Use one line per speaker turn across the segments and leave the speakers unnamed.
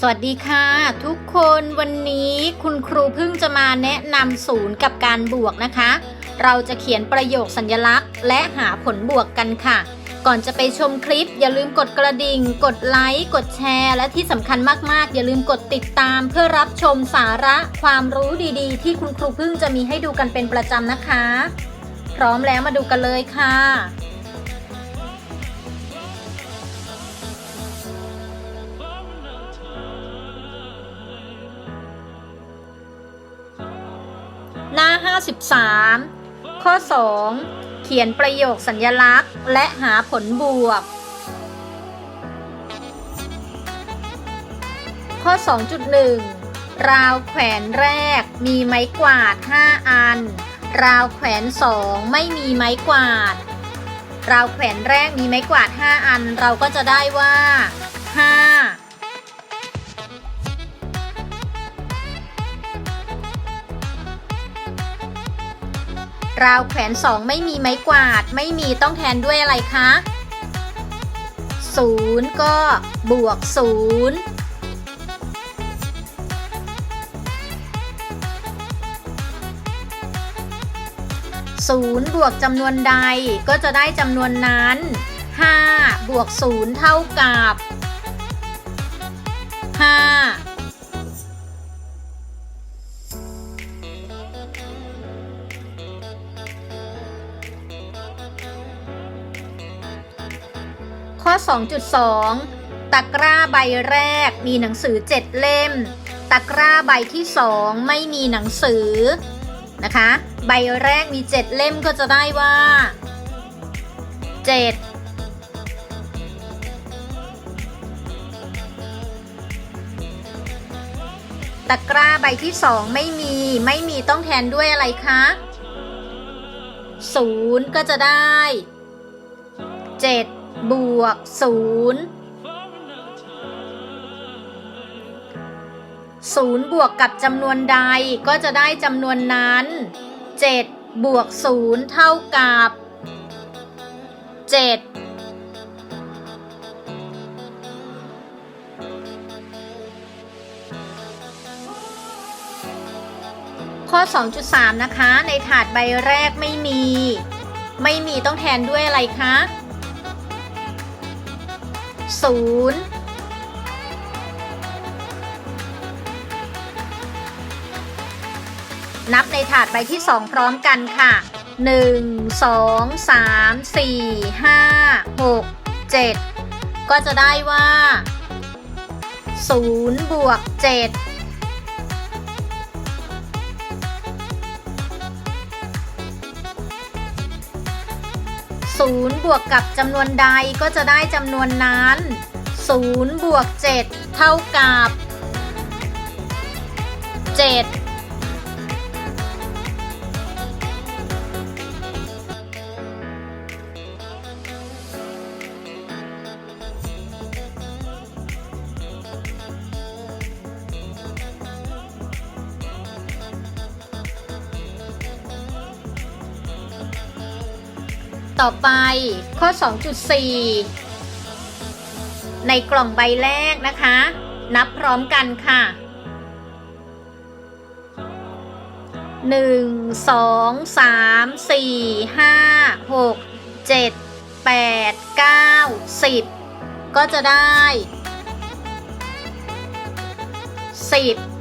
สวัสดีค่ะ ทุกคนวันนี้คุณครูเพิ่งจะมาแนะนำศูนย์กับการบวกนะคะ เราจะเขียนประโยคสัญลักษณ์ และหาผลบวกกันค่ะ ก่อนจะไปชมคลิป อย่าลืมกดกระดิ่ง กดไลค์ กดแชร์ และที่สำคัญมากๆ อย่าลืมกดติดตาม เพื่อรับชมสาระความรู้ดีๆ ที่คุณครูเพิ่งจะมีให้ดูกันเป็นประจำนะคะ พร้อมแล้วมาดูกันเลยค่ะ หน้า 53 ข้อ 2 เขียนประโยคสัญญลักษณ์ และหาผลบวก ข้อ 2.1 ราวแขวนแรกมีไม้กวาด 5 อัน ราวแขวน 2 ไม่มีไม้กวาด ราวแขวนแรกมีไม้กวาด 5 อัน เราก็จะได้ว่า 5 ราวแขวนสองไม่มีไม้กวาด ไม่มีต้องแทนด้วยอะไรคะศูนย์ก็บวกศูนย์ศูนย์บวกจำนวนใดก็จะได้จำนวนนั้น 5 บวกศูนย์เท่ากับ ข้อ 2.2 ตะกร้าใบแรกมีหนังสือ 7 เล่ม ตะกร้าใบที่ 2 ไม่มีหนังสือนะคะ ใบแรกมี 7 เล่มก็จะได้ว่า 7ตะกร้าใบที่2ไม่มี ไม่มีต้องแทนด้วยอะไรคะ0ก็จะได้ วก0 0บวกกับจำนวนใดก็จะได้จำนวนนั้น 7 บวก0เท่ากับ 7ข้อ 2.3 นะคะ ในถาดใบแรกไม่มี ไม่มีต้องแทนด้วยอะไรคะ ศูนย์นับในถาดใบที่ 2 พร้อมกันค่ะ 1 2 3 4 5 6 7 ก็จะได้ว่า0บวก7 0 บวกกับจำนวนใดก็จะได้จำนวนนั้น 0 บวก 7 เท่ากับ 7 ต่อไปข้อ 2.4 ในกล่องใบแรกนะคะ นับพร้อมกันค่ะ 1 2 3 4 5 6 7 8 9 10 ก็จะได้ 10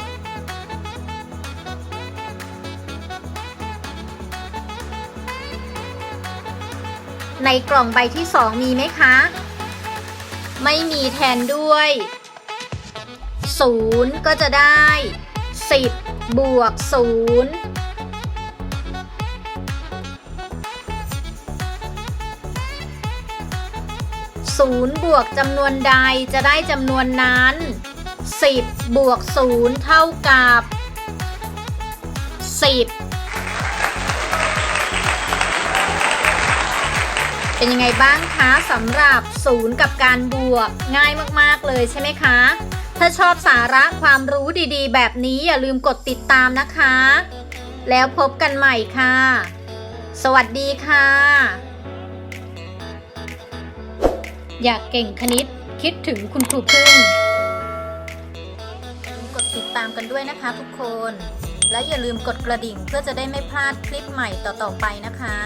ในกล่องใบที่2มีไหมคะ ไม่มีแทนด้วย0ก็จะได้10บวก0 0บวกจำนวนใดจะได้จำนวนนั้น 10 บวก 0 เท่ากับ 10 เป็นยังไงบ้างคะสำหรับศูนย์กับการบวกง่ายมากๆเลยใช่ไหมคะ ถ้าชอบสาระความรู้ดีๆ แบบนี้อย่าลืมกดติดตามนะคะ แล้วพบกันใหม่ค่ะ สวัสดีค่ะ อยากเก่งคณิตคิดถึงคุณครูพึ่งกดติดตามกันด้วยนะคะทุกคน และอย่าลืมกดกระดิ่งเพื่อจะได้ไม่พลาดคลิปใหม่ต่อๆไปนะคะ